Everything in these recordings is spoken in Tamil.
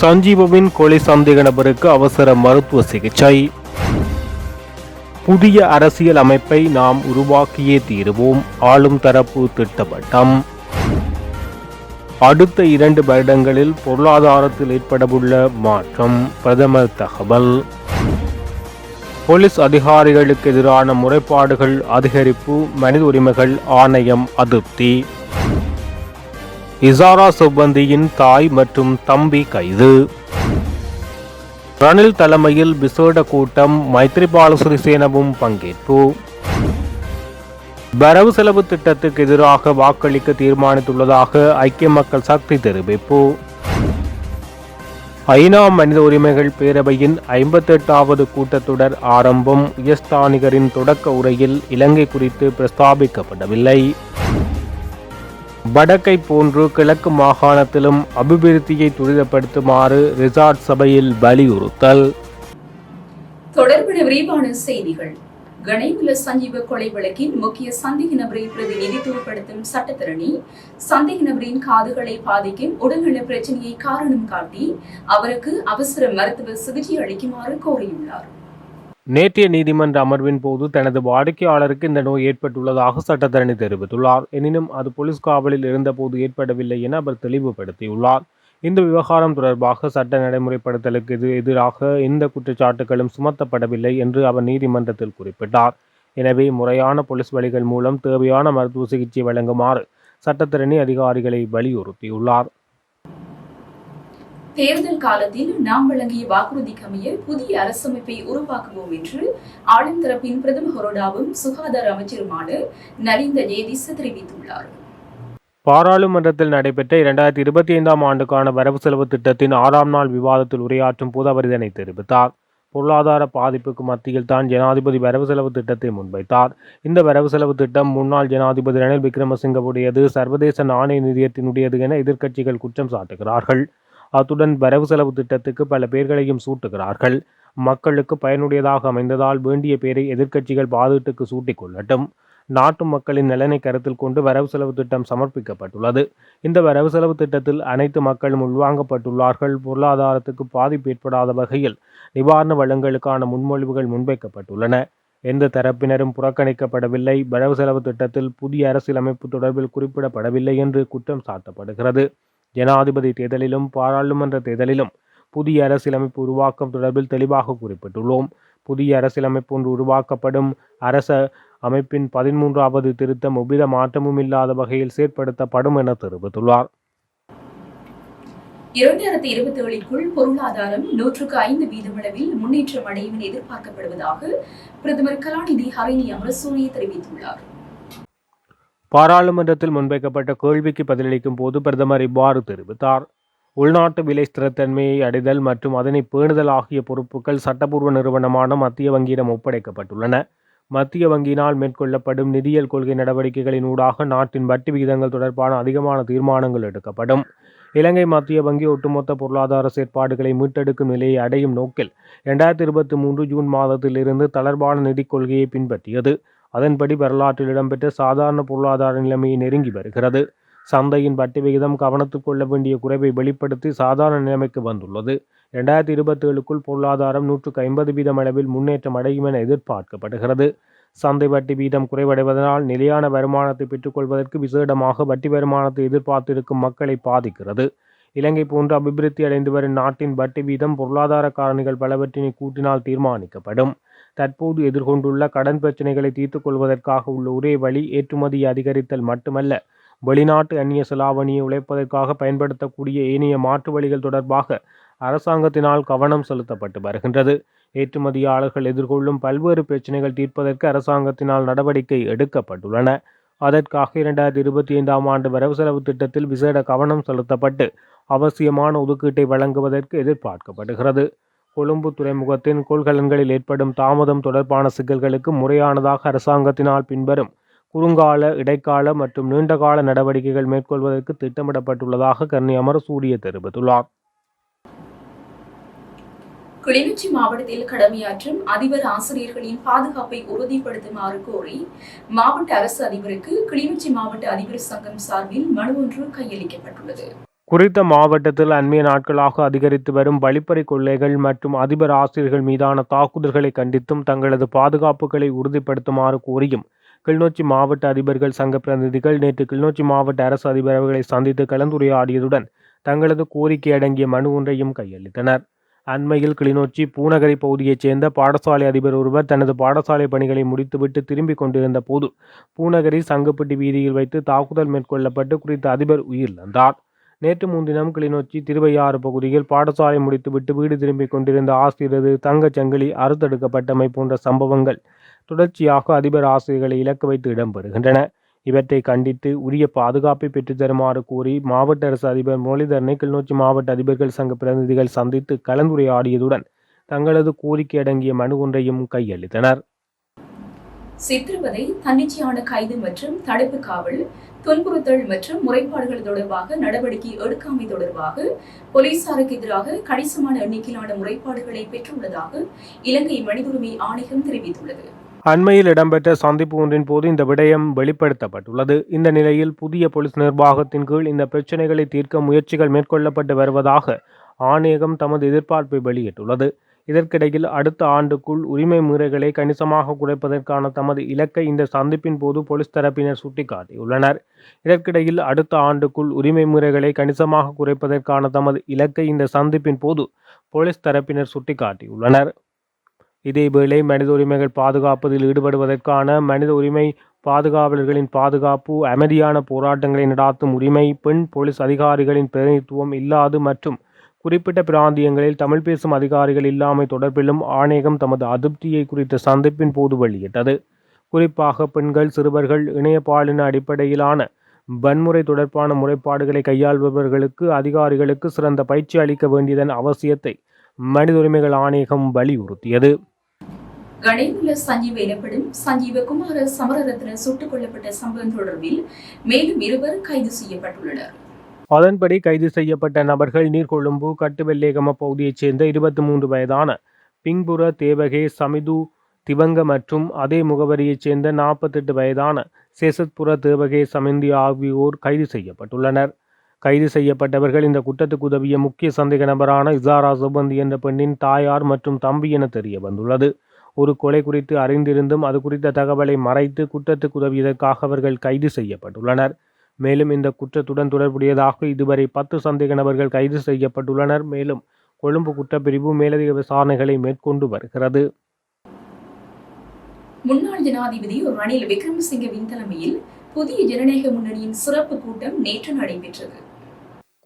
சஞ்சீவவின் கொலை சந்தேக நபருக்கு அவசர மருத்துவ சிகிச்சை. புதிய அரசியல் அமைப்பை நாம் உருவாக்கியே தீருவோம். ஆளும் தரப்பு திட்டவட்டம். அடுத்த இரண்டு வருடங்களில் பொருளாதாரத்தில் ஏற்படவுள்ள மாற்றம். பிரதமர் தகவல். போலீஸ் அதிகாரிகளுக்கு எதிரான முறைப்பாடுகள் அதிகரிப்பு மனித உரிமைகள் ஆணையம் அதிருப்தி. இசாரா சுப்பந்தியின் தாய் மற்றும் தம்பி கைது. ரணில் தலைமையில் விசேட கூட்டம் மைத்ரிபால சிறிசேனவும் பங்கேற்பு. வரவு செலவு திட்டத்துக்கு எதிராக வாக்களிக்க தீர்மானித்துள்ளதாக ஐக்கிய மக்கள் சக்தி தெரிவிப்பு. ஐநா மனித உரிமைகள் பேரவையின் ஐம்பத்தெட்டாவது கூட்டத்தொடர் ஆரம்பம் உயர்ஸ்தானிகரின் தொடக்க உரையில் இலங்கை குறித்து பிரஸ்தாபிக்கப்படவில்லை. வடக்கை போன்று கிழக்கு மாகாணத்திலும் அபிவிருத்தியை துரிதப்படுத்துமாறு ரிசார்ட் சபையில் வலியுறுத்தல். தொடர்புடைய விரிவான செய்திகள். கணேமுல சஞ்சீவ கொலை வழக்கின் முக்கிய சந்தேக நபரை பிரதிநிதித்துவப்படுத்தும் சட்டத்தரணி சந்தேக நபரின் காதுகளை பாதிக்கும் உடல்நல பிரச்சனையை காரணம் காட்டி அவருக்கு அவசர மருத்துவ சிகிச்சை அளிக்குமாறு கோரியுள்ளார். நேற்றைய நீதிமன்ற அமர்வின் போது தனது வாடிக்கையாளருக்கு இந்த நோய் ஏற்பட்டுள்ளதாக சட்டத்தரணி தெரிவித்துள்ளார். எனினும் அது போலீஸ் காவலில் இருந்தபோது ஏற்படவில்லை என அவர் தெளிவுபடுத்தியுள்ளார். இந்த விவகாரம் தொடர்பாக சட்ட நடைமுறைப்படுத்தலுக்கு எது எதிராக எந்த குற்றச்சாட்டுகளும் சுமத்தப்படவில்லை என்று அவர் நீதிமன்றத்தில் குறிப்பிட்டார். எனவே முறையான போலீஸ் வழிகள் மூலம் தேவையான மருத்துவ சிகிச்சை வழங்குமாறு சட்டத்திரணி அதிகாரிகளை வலியுறுத்தியுள்ளார். தேர்தல் காலத்தில் நாம் வழங்கிய வாக்குறுதிக்கமைய புதிய அரசமைப்பை உருவாக்குவோம் என்று ஆளும் தரப்பின் பிரதம ஹொரோடாவும் சுகாதார அமைச்சருமான நலிந்த ஜேதிச தெரிவித்துள்ளார். பாராளுமன்றத்தில் நடைபெற்ற இரண்டாயிரத்தி இருபத்தி ஐந்தாம் ஆண்டுக்கான வரவு செலவு திட்டத்தின் ஆறாம் நாள் விவாதத்தில் உரையாற்றும் போது அவர் இதனை தெரிவித்தார். பொருளாதார பாதிப்புக்கு மத்தியில் தான் ஜனாதிபதி வரவு செலவு திட்டத்தை முன்வைத்தார். இந்த வரவு செலவு திட்டம் முன்னாள் ஜனாதிபதி ரணில் விக்ரமசிங்கவுடையது சர்வதேச நாணய நிதியத்தினுடையது என எதிர்க்கட்சிகள் குற்றம் சாட்டுகிறார்கள். அத்துடன் வரவு செலவு திட்டத்துக்கு பல பேர்களையும் சூட்டுகிறார்கள். மக்களுக்கு பயனுடையதாக அமைந்ததால் வேண்டிய பேரை எதிர்க்கட்சிகள் பாதீட்டுக்கு சூட்டிக் கொள்ளட்டும் நாட்டு மக்களின் நலனை கருத்தில் கொண்டு வரவு செலவு திட்டம் சமர்ப்பிக்கப்பட்டுள்ளது. இந்த வரவு செலவு திட்டத்தில் அனைத்து மக்களும் உள்வாங்கப்பட்டுள்ளார்கள். பொருளாதாரத்துக்கு பாதிப்பு ஏற்படாத வகையில் நிவாரண வளங்களுக்கான முன்மொழிவுகள் முன்வைக்கப்பட்டுள்ளன. எந்த தரப்பினரும் புறக்கணிக்கப்படவில்லை. வரவு செலவு திட்டத்தில் புதிய அரசியலமைப்பு தொடர்பில் குறிப்பிடப்படவில்லை என்று குற்றம் சாட்டப்படுகிறது. ஜனாதிபதி தேர்தலிலும் பாராளுமன்ற தேர்தலிலும் புதிய அரசியலமைப்பு உருவாக்கம் தொடர்பில் தெளிவாக குறிப்பிட்டுள்ளோம். புதிய அரசியலமைப்பு ஒன்று உருவாக்கப்படும். அரச அமைப்பின் பதிமூன்றாவது திருத்தம் எவ்வித மாற்றமும் இல்லாத வகையில் செயற்படுத்தப்படும் என தெரிவித்துள்ளார். இரண்டாயிரத்தி இருபத்தி ஏழிற்குள் பொருளாதாரம் நூற்றுக்கு ஐந்து வீதமளவில் முன்னேற்றம் அடையும் என எதிர்பார்க்கப்படுவதாக பிரதமர் கலாநிதி ஹரிணி அமரசூரிய தெரிவித்துள்ளார். பாராளுமன்றத்தில் முன்வைக்கப்பட்ட கேள்விக்கு பதிலளிக்கும் போது பிரதமர் இவ்வாறு தெரிவித்தார். உள்நாட்டு விலை ஸ்திரத்தன்மையை அடைதல் மற்றும் அதனை பேணுதல் ஆகிய பொறுப்புகள் சட்டப்பூர்வ நிறுவனமான மத்திய வங்கியிடம் ஒப்படைக்கப்பட்டுள்ளன. மத்திய வங்கியினால் மேற்கொள்ளப்படும் நிதியியல் கொள்கை நடவடிக்கைகளின் ஊடாக நாட்டின் வட்டி விகிதங்கள் தொடர்பான அதிகமான தீர்மானங்கள் எடுக்கப்படும். இலங்கை மத்திய வங்கி ஒட்டுமொத்த பொருளாதார செயற்பாடுகளை மீட்டெடுக்கும் நிலையை அடையும் நோக்கில் இரண்டாயிரத்தி இருபத்தி மூன்று ஜூன் மாதத்திலிருந்து தளர்வான நிதிக் கொள்கையை பின்பற்றியது. அதன்படி வரலாற்றில் இடம்பெற்ற சாதாரண பொருளாதார நிலைமையை நெருங்கி வருகிறது. சந்தையின் வட்டி விகிதம் கவனத்துக் கொள்ள வேண்டிய குறைவை வெளிப்படுத்தி சாதாரண நிலைமைக்கு வந்துள்ளது. இரண்டாயிரத்தி இருபத்தி ஏழுக்குள் பொருளாதாரம் நூற்றுக்கு ஐம்பது வீதம் அளவில் முன்னேற்றம் அடையும் என எதிர்பார்க்கப்படுகிறது. சந்தை வட்டி வீதம் குறைவடைவதனால் நிலையான வருமானத்தை பெற்றுக்கொள்வதற்கு விசேடமாக வட்டி வருமானத்தை எதிர்பார்த்திருக்கும் மக்களை பாதிக்கிறது. இலங்கை போன்று அபிவிருத்தி அடைந்து வரும் நாட்டின் வட்டி வீதம் பொருளாதார காரணிகள் பலவற்றினை கூட்டினால் தீர்மானிக்கப்படும். தற்போது எதிர்கொண்டுள்ள கடன் பிரச்சனைகளை தீர்த்துக் கொள்வதற்காக உள்ள ஒரே வழி ஏற்றுமதியை அதிகரித்தல் மட்டுமல்ல வெளிநாட்டு அந்நிய செலாவணியை உழைப்பதற்காக பயன்படுத்தக்கூடிய ஏனைய மாற்று வழிகள் தொடர்பாக அரசாங்கத்தினால் கவனம் செலுத்தப்பட்டு வருகின்றது. ஏற்றுமதியாளர்கள் எதிர்கொள்ளும் பல்வேறு பிரச்சினைகள் தீர்ப்பதற்கு அரசாங்கத்தினால் நடவடிக்கை எடுக்கப்பட்டுள்ளன. அதற்காக இரண்டாயிரத்தி இருபத்தி ஐந்தாம் ஆண்டு வரவு செலவு திட்டத்தில் விசேட கவனம் செலுத்தப்பட்டு அவசியமான ஒதுக்கீட்டை வழங்குவதற்கு எதிர்பார்க்கப்படுகிறது. கொழும்பு துறைமுகத்தின் கொள்கலன்களில் ஏற்படும் தாமதம் தொடர்பான சிக்கல்களுக்கு முறையானதாக அரசாங்கத்தினால் பின்வரும் குறுங்கால இடைக்கால மற்றும் நீண்டகால நடவடிக்கைகள் மேற்கொள்வதற்கு திட்டமிடப்பட்டுள்ளதாக கர்ணி அமரசூரிய தெரிவித்துள்ளார். கிளிநொச்சி மாவட்டத்தில் கடமையாற்றும் அதிபர் ஆசிரியர்களின் பாதுகாப்பை உறுதிப்படுத்துமாறு கோரி மாவட்ட அரசு அதிபருக்கு கிளிநொச்சி மாவட்ட அதிபர் சங்கம் சார்பில் மனு ஒன்று கையளிக்கப்பட்டுள்ளது. குறித்த மாவட்டத்தில் அண்மைய நாட்களாக அதிகரித்து வரும் வழிப்பறி கொள்ளைகள் மற்றும் அதிபர் ஆசிரியர்கள் மீதான தாக்குதல்களை கண்டித்தும் தங்களது பாதுகாப்புகளை உறுதிப்படுத்துமாறு கோரியும். கிளிநொச்சி மாவட்ட அதிபர்கள் சங்க பிரதிநிதிகள் நேற்று கிளிநொச்சி மாவட்ட அரசு அதிபர் அவர்களை சந்தித்து கலந்துரையாடியதுடன் தங்களது கோரிக்கை அடங்கிய மனு ஒன்றையும் கையளித்தனர். அண்மையில் கிளிநொச்சி பூநகரி பகுதியைச் சேர்ந்த பாடசாலை அதிபர் ஒருவர் தனது பாடசாலை பணிகளை முடித்துவிட்டு திரும்பிக் கொண்டிருந்த போது பூநகரி சங்குப்பட்டி வீதியில் வைத்து தாக்குதல் மேற்கொள்ளப்பட்டு குறித்த அதிபர் உயிரிழந்தார். நேற்று முன்தினம் கிளிநொச்சி திருவையாறு பகுதியில் பாடசாலை முடித்துவிட்டு வீடு திரும்பிக் கொண்டிருந்த ஆசிரியரது தங்கச் சங்கிலி அறுத்தெடுக்கப்பட்டமை போன்ற சம்பவங்கள் தொடர்ச்சியாக அதிபர் ஆசிரியர்களை இலக்கு வைத்து இடம்பெறுகின்றன. இவற்றை கண்டித்து உரிய பாதுகாப்பை பெற்றுத்தருமாறு கோரி கூறி மாவட்ட அரசு அதிபர் முரளிதரனை கிளிநொச்சி மாவட்ட அதிபர்கள் சங்க பிரதிநிதிகள் சந்தித்து கலந்துரையாடியதுடன் தங்களது கோரிக்கை அடங்கிய மனு ஒன்றையும் கையளித்தனர். சித்திரவதை தன்னிச்சையான கைது மற்றும் தடுப்பு காவல் துன்புறுத்தல் மற்றும் முறைப்பாடுகள் தொடர்பாக நடவடிக்கை எடுக்காமை தொடர்பாக போலீசாருக்கு எதிராக கணிசமான எண்ணிக்கையிலான முறைப்பாடுகளை பெற்றுள்ளதாக இலங்கை மனித உரிமை ஆணையம் தெரிவித்துள்ளது. அண்மையில் இடம்பெற்ற சந்திப்பு ஒன்றின் போது இந்த விடயம் வெளிப்படுத்தப்பட்டுள்ளது. இந்த நிலையில் புதிய போலீஸ் நிர்வாகத்தின் கீழ் இந்த பிரச்சினைகளை தீர்க்க முயற்சிகள் மேற்கொள்ளப்பட்டு வருவதாக ஆணையகம் தமது எதிர்பார்ப்பை வெளியிட்டுள்ளது. இதற்கிடையில் அடுத்த ஆண்டுக்குள் உரிமை முறைகளை கணிசமாக குறைப்பதற்கான தமது இலக்கை இந்த சந்திப்பின் போது போலீஸ் தரப்பினர் சுட்டிக்காட்டியுள்ளனர். இதற்கிடையில் அடுத்த ஆண்டுக்குள் உரிமை முறைகளை கணிசமாக குறைப்பதற்கான தமது இலக்கை இந்த சந்திப்பின் போது போலீஸ் தரப்பினர் சுட்டிக்காட்டியுள்ளனர். இதேவேளை மனித உரிமைகள் பாதுகாப்பதில் ஈடுபடுவதற்கான மனித உரிமை பாதுகாவலர்களின் பாதுகாப்பு அமைதியான போராட்டங்களை நடாத்தும் உரிமை பெண் போலீஸ் அதிகாரிகளின் பிரதிநிதித்துவம் இல்லாது மற்றும் குறிப்பிட்ட பிராந்தியங்களில் தமிழ் பேசும் அதிகாரிகள் இல்லாமை தொடர்பிலும் ஆணையகம் தமது அதிருப்தியை குறித்த சந்திப்பின் போது வெளியிட்டது. குறிப்பாக பெண்கள் சிறுவர்கள் இணைய பாலின அடிப்படையிலான வன்முறை தொடர்பான முறைப்பாடுகளை கையாள்பவர்களுக்கு அதிகாரிகளுக்கு சிறந்த பயிற்சி அளிக்க வேண்டியதன் அவசியத்தை மனித உரிமைகள் ஆணையகம் வலியுறுத்தியது. கணேமுல்ல சஞ்சீவ எனப்படும் சஞ்சீவ குமார சமரரத்ன சுட்டுக் கொல்லப்பட்ட சம்பவம் தொடர்பில் மேலும் இருவர் கைது செய்யப்பட்டுள்ளனர். அதன்படி கைது செய்யப்பட்ட நபர்கள் நீர்கொழும்பு கட்டுவெல்லேகம பகுதியைச் சேர்ந்த இருபத்தி மூன்று வயதான பிங்புர தேவகே சமிது திவங்க மற்றும் அதே முகவரியைச் சேர்ந்த நாற்பத்தெட்டு வயதான சேசத்புர தேவகே சமிந்தி ஆகியோர் கைது செய்யப்பட்டுள்ளனர். கைது செய்யப்பட்டவர்கள் இந்த குற்றத்துக்கு உதவிய முக்கிய சந்தேக நபரான இசாரா சுபந்தி என்ற பெண்ணின் தாயார் மற்றும் தம்பி என தெரிய வந்துள்ளது. ஒரு கொலை குறித்து அறிந்திருந்தும் அது குறித்த தகவலை மறைத்து குற்றத்துக்கு உதவியதற்காக அவர்கள் கைது செய்யப்பட்டுள்ளனர். மேலும் இந்த குற்றத்துடன் தொடர்புடையதாக இதுவரை பத்து சந்தேக நபர்கள் கைது செய்யப்பட்டுள்ளனர். மேலும் கொழும்பு குற்றப்பிரிவு மேலதிக விசாரணைகளை மேற்கொண்டு வருகிறது. முன்னாள் ஜனாதிபதி ரணில் விக்ரமசிங்கவின் தலைமையில் புதிய ஜனநாயக முன்னணியின் சிறப்பு கூட்டம் நேற்று நடைபெற்றது.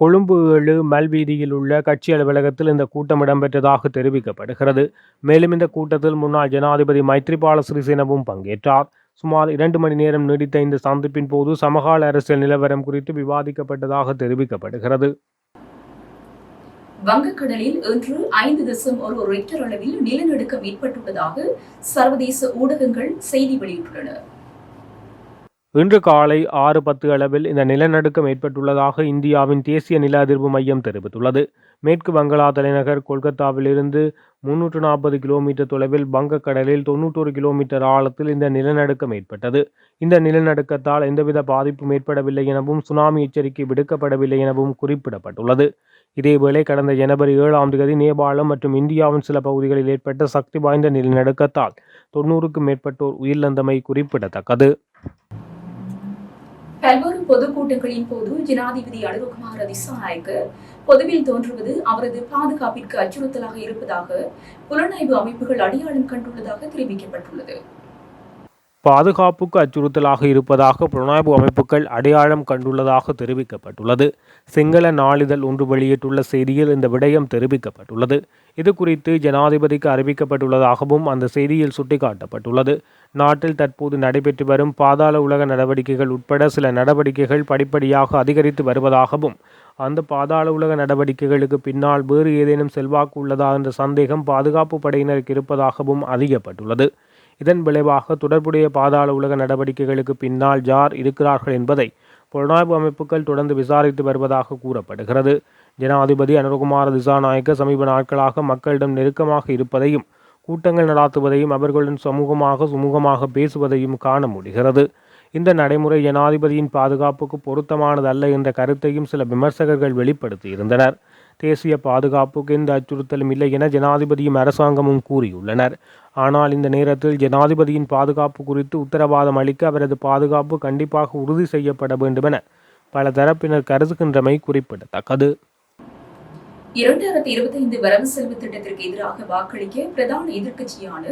கொழும்பு ஏழு மல்வீதியில் உள்ள கட்சி அலுவலகத்தில் இந்த கூட்டம் இடம்பெற்றதாக தெரிவிக்கப்படுகிறது. மேலும் இந்த கூட்டத்தில் முன்னாள் ஜனாதிபதி மைத்ரிபால சிறிசேனவும் பங்கேற்றார். சுமார் இரண்டு மணி நேரம் நீடித்த இந்த சந்திப்பின் போது சமகால அரசியல் நிலவரம் குறித்து விவாதிக்கப்பட்டதாக தெரிவிக்கப்படுகிறது. வங்கக்கடலில் இன்று ஐந்து தசம் ஒரு ரிக்டர் அளவில் நிலநடுக்கம் ஏற்பட்டுள்ளதாக சர்வதேச ஊடகங்கள் செய்தி வெளியிட்டுள்ளன. இன்று காலை ஆறு பத்து அளவில் இந்த நிலநடுக்கம் ஏற்பட்டுள்ளதாக இந்தியாவின் தேசிய நில அதிர்வு மையம் தெரிவித்துள்ளது. மேற்கு வங்களா தலைநகர் கொல்கத்தாவிலிருந்து முன்னூற்று நாற்பது கிலோமீட்டர் தொலைவில் வங்கக்கடலில் தொன்னூற்றொரு கிலோமீட்டர் ஆழத்தில் இந்த நிலநடுக்கம் ஏற்பட்டது. இந்த நிலநடுக்கத்தால் எந்தவித பாதிப்பும் ஏற்படவில்லை எனவும் சுனாமி எச்சரிக்கை விடுக்கப்படவில்லை எனவும் குறிப்பிடப்பட்டுள்ளது. இதேவேளை கடந்த ஜனவரி ஏழாம் தேதி நேபாளம் மற்றும் இந்தியாவின் சில பகுதிகளில் ஏற்பட்ட சக்தி வாய்ந்த நிலநடுக்கத்தால் தொன்னூறுக்கும் மேற்பட்டோர் உயிரிழந்தமை குறிப்பிடத்தக்கது. பல்வேறு பொதுக்கூட்டங்களின் போது ஜனாதிபதி அனுரகுமார திசாநாயக்க பொதுவில் தோன்றுவது அவரது பாதுகாப்பிற்கு அச்சுறுத்தலாக இருப்பதாக புலனாய்வு அமைப்புகள் அடையாளம் கண்டுள்ளதாக தெரிவிக்கப்பட்டுள்ளது. பாதுகாப்புக்கு அச்சுறுத்தலாக இருப்பதாக புலனாய்வு அமைப்புகள் அடையாளம் கண்டுள்ளதாக தெரிவிக்கப்பட்டுள்ளது. சிங்கள நாளிதழ் ஒன்று வெளியிட்டுள்ள செய்தியில் இந்த விடயம் தெரிவிக்கப்பட்டுள்ளது. இது குறித்து ஜனாதிபதிக்கு அறிவிக்கப்பட்டுள்ளதாகவும் அந்த செய்தியில் சுட்டிக்காட்டப்பட்டுள்ளது. நாட்டில் தற்போது நடைபெற்று வரும் பாதாள உலக நடவடிக்கைகள் உட்பட சில நடவடிக்கைகள் படிப்படியாக அதிகரித்து வருவதாகவும் அந்த பாதாள உலக நடவடிக்கைகளுக்கு பின்னால் வேறு ஏதேனும் செல்வாக்கு உள்ளதா என்ற சந்தேகம் பாதுகாப்பு படையினருக்கு இருப்பதாகவும் அறியப்பட்டுள்ளது. இதன் விளைவாக தொடர்புடைய பாதாள உலக நடவடிக்கைகளுக்கு பின்னால் ஜார் இருக்கிறார்கள் என்பதை புலனாய்வு அமைப்புகள் தொடர்ந்து விசாரித்து வருவதாக கூறப்படுகிறது. ஜனாதிபதி அனுரகுமார திசாநாயக்க சமீப நாட்களாக மக்களிடம் நெருக்கமாக இருப்பதையும் கூட்டங்கள் நடாத்துவதையும் அவர்களுடன் சமூகமாக சுமூகமாக பேசுவதையும் காண முடிகிறது. இந்த நடைமுறை ஜனாதிபதியின் பாதுகாப்புக்கு பொருத்தமானதல்ல என்ற கருத்தையும் சில விமர்சகர்கள் வெளிப்படுத்தியிருந்தனர். தேசிய பாதுகாப்புக்கு எந்த அச்சுறுத்தலும் இல்லை என ஜனாதிபதியும் அரசாங்கமும் கூறியுள்ளனர். ஆனால் இந்த நேரத்தில் ஜனாதிபதியின் பாதுகாப்பு குறித்து உத்தரவாதம் அளிக்க அவரது பாதுகாப்பு கண்டிப்பாக உறுதி செய்யப்பட வேண்டுமென பல தரப்பினர் கருதுகின்றமை குறிப்பிடத்தக்கது. இரண்டாயிரத்தி இருபத்தி ஐந்து வரவு செலவு திட்டத்திற்கு எதிராக வாக்களிக்க பிரதான எதிர்க்கட்சியான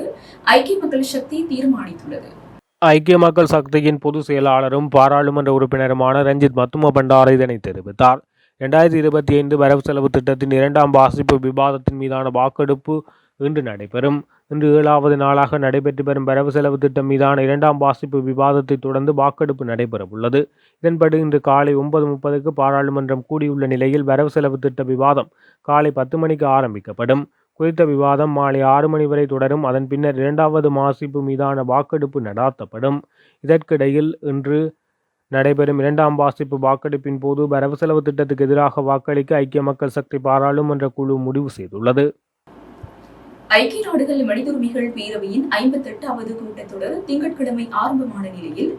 ஐக்கிய மக்கள் சக்தி தீர்மானித்துள்ளது. ஐக்கிய மக்கள் சக்தியின் பொதுச் செயலாளரும் பாராளுமன்ற உறுப்பினருமான ரஞ்சித் மத்தும பண்டார இதனை தெரிவித்தார். இரண்டாயிரத்தி இருபத்தி ஐந்து வரவு செலவு திட்டத்தின் இரண்டாம் வாசிப்பு விவாதத்தின் மீதான வாக்கெடுப்பு இன்று நடைபெறும். இன்று ஏழாவது நாளாக நடைபெற்று வரும் வரவு செலவு திட்டம் மீதான இரண்டாம் வாசிப்பு விவாதத்தை தொடர்ந்து வாக்கெடுப்பு நடைபெறவுள்ளது. இதன்படி இன்று காலை ஒன்பது முப்பதுக்கு பாராளுமன்றம் கூடியுள்ள நிலையில் வரவு செலவு திட்ட விவாதம் காலை பத்து மணிக்கு ஆரம்பிக்கப்படும். குறித்த விவாதம் மாலை ஆறு மணி வரை தொடரும். அதன் பின்னர் இரண்டாவது வாசிப்பு மீதான வாக்கெடுப்பு நடாத்தப்படும். இதற்கிடையில் இன்று நடைபெறும் இரண்டாம் வாசிப்பு வாக்கெடுப்பின் போது வரவு செலவு திட்டத்துக்கு எதிராக வாக்களிக்க ஐக்கிய மக்கள் சக்தி பாராளுமன்ற குழு முடிவு செய்துள்ளது. ஐக்கிய நாடுகள் மனித உரிமைகள் பேரவையின் ஐம்பத்தி எட்டாவது கூட்டத்தொடர் திங்கட்கிழமை ஆரம்பமான நிலையில்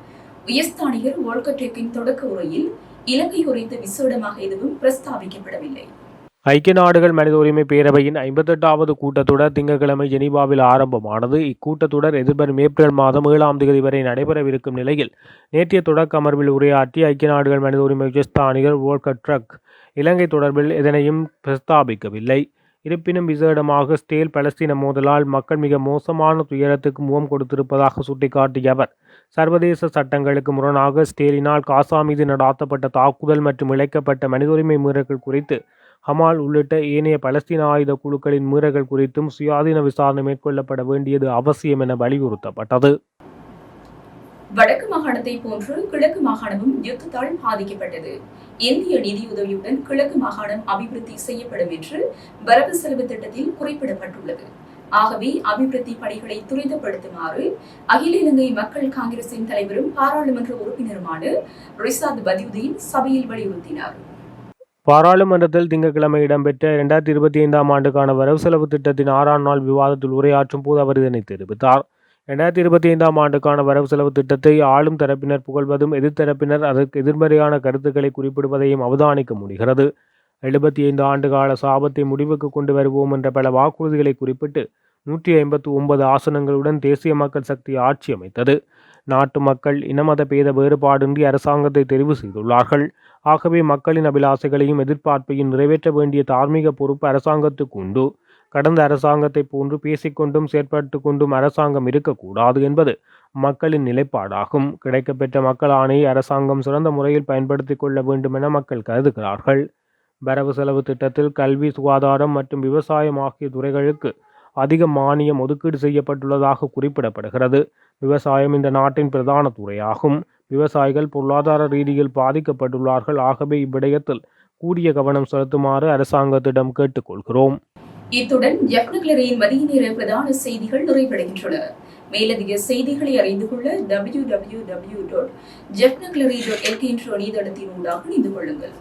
உயர்ஸ்தானிகர் வால்கட்டேக்கின் தொடக்க உரையில் இலங்கை குறித்து விசேடமாக எதுவும் பிரஸ்தாபிக்கப்படவில்லை. ஐக்கிய நாடுகள் மனித உரிமை பேரவையின் ஐம்பத்தெட்டாவது கூட்டத்தொடர் திங்கட்கிழமை ஜெனீவாவில் ஆரம்பமானது. இக்கூட்டத்தொடர் எதிர்வரும் ஏப்ரல் மாதம் ஏழாம் தேதி வரை நடைபெறவிருக்கும் நிலையில் நேற்றைய தொடக்க அமர்வில் உரையாற்றிய ஐக்கிய நாடுகள் மனித உரிமை உயர்ஸ்தானிகர் வோல்கர் ட்ரக் இலங்கை தொடர்பில் எதனையும் பிரஸ்தாபிக்கவில்லை. இருப்பினும் விசேடமாக ஸ்டேல் பலஸ்தீன மோதலால் மக்கள் மிக மோசமான துயரத்துக்கு முகம் கொடுத்திருப்பதாக சுட்டிக்காட்டிய அவர் சர்வதேச சட்டங்களுக்கு முரணாக ஸ்டேலினால் காசா மீது நடாத்தப்பட்ட தாக்குதல் மற்றும் இழைக்கப்பட்ட மனித உரிமை மீறல்கள் குறித்து ஹமால் உள்ளிட்ட ஏனைய பலஸ்தீன ஆயுத குழுக்களின் மீறல்கள் குறித்தும் சுயாதீன விசாரணை மேற்கொள்ளப்பட வேண்டியது அவசியம் என வலியுறுத்தப்பட்டது. வடக்கு மாகாணத்தை போன்று கிழக்கு மாகாணமும் யுத்தத்தால் பாதிக்கப்பட்டது. இந்திய நிதியுதவியுடன் கிழக்கு மாகாணம் அபிவிருத்தி செய்யப்படும் என்று வரவு செலவு திட்டத்தில் குறிப்பிடப்பட்டுள்ளது. ஆகவே அபிவிருத்தி பணிகளை துரிதப்படுத்துமாறு அகில இலங்கை மக்கள் காங்கிரசின் தலைவரும் பாராளுமன்ற உறுப்பினருமான ரிசாத் பதியுதீன் சபையில் வலியுறுத்தினார். பாராளுமன்றத்தில் திங்கட்கிழமை இடம்பெற்ற இரண்டாயிரத்தி இருபத்தி ஐந்தாம் ஆண்டுக்கான வரவு செலவு திட்டத்தின் ஆறாம் நாள் விவாதத்தில் உரையாற்றும் போது அவர் இதனை தெரிவித்தார். இரண்டாயிரத்தி இருபத்தி ஐந்தாம் ஆண்டுக்கான வரவு செலவு திட்டத்தை ஆளும் தரப்பினர் புகழ்வதும் எதிர்த்தரப்பினர் அதற்கு எதிர்மறையான கருத்துக்களை குறிப்பிடுவதையும் அவதானிக்க முடிகிறது. எழுபத்தி ஐந்து ஆண்டு கால சாபத்தை முடிவுக்கு கொண்டு வருவோம் என்ற பல வாக்குறுதிகளை குறிப்பிட்டு நூற்றி ஐம்பத்து ஒன்பது ஆசனங்களுடன் தேசிய மக்கள் சக்தி ஆட்சி அமைத்தது. நாட்டு மக்கள் இனமத பேத வேறுபாடின்றி அரசாங்கத்தை தெரிவு செய்துள்ளார்கள். ஆகவே மக்களின் அபிலாசைகளையும் எதிர்பார்ப்பையும் நிறைவேற்ற வேண்டிய தார்மீக பொறுப்பு அரசாங்கத்துக்கு உண்டு. கடந்த அரசாங்கத்தை போன்று பேசிக்கொண்டும் செயற்பட்டு கொண்டும் அரசாங்கம் இருக்கக்கூடாது என்பது மக்களின் நிலைப்பாடாகும். கிடைக்கப்பெற்ற மக்கள் ஆணையை அரசாங்கம் சிறந்த முறையில் பயன்படுத்திக் கொள்ள வேண்டும் என மக்கள் கருதுகிறார்கள். வரவு செலவு திட்டத்தில் கல்வி சுகாதாரம் மற்றும் விவசாயம் ஆகிய துறைகளுக்கு அதிக மானியம் ஒதுக்கீடு செய்யப்பட்டுள்ளதாக குறிப்பிடப்படுகிறது. விவசாயம் இந்த நாட்டின் பிரதான துறையாகும். விவசாயிகள் பொருளாதார ரீதியில் பாதிக்கப்பட்டுள்ளார்கள். ஆகவே இவ்விடயத்தில் கூடிய கவனம் செலுத்துமாறு அரசாங்கத்திடம் கேட்டுக்கொள்கிறோம். இத்துடன் ஜப்னக்லரியின் மதிய நேர பிரதான செய்திகள் நிறைவடைகின்றன. மேலதிக செய்திகளை அறிந்து கொள்ள டபிள்யூ டபிள்யூ டபிள்யூ டாட் ஜப்னக்லரி டாட் எல்கே என்ற இணையதளத்தின் ஊடாக இணைந்து கொள்ளுங்கள்.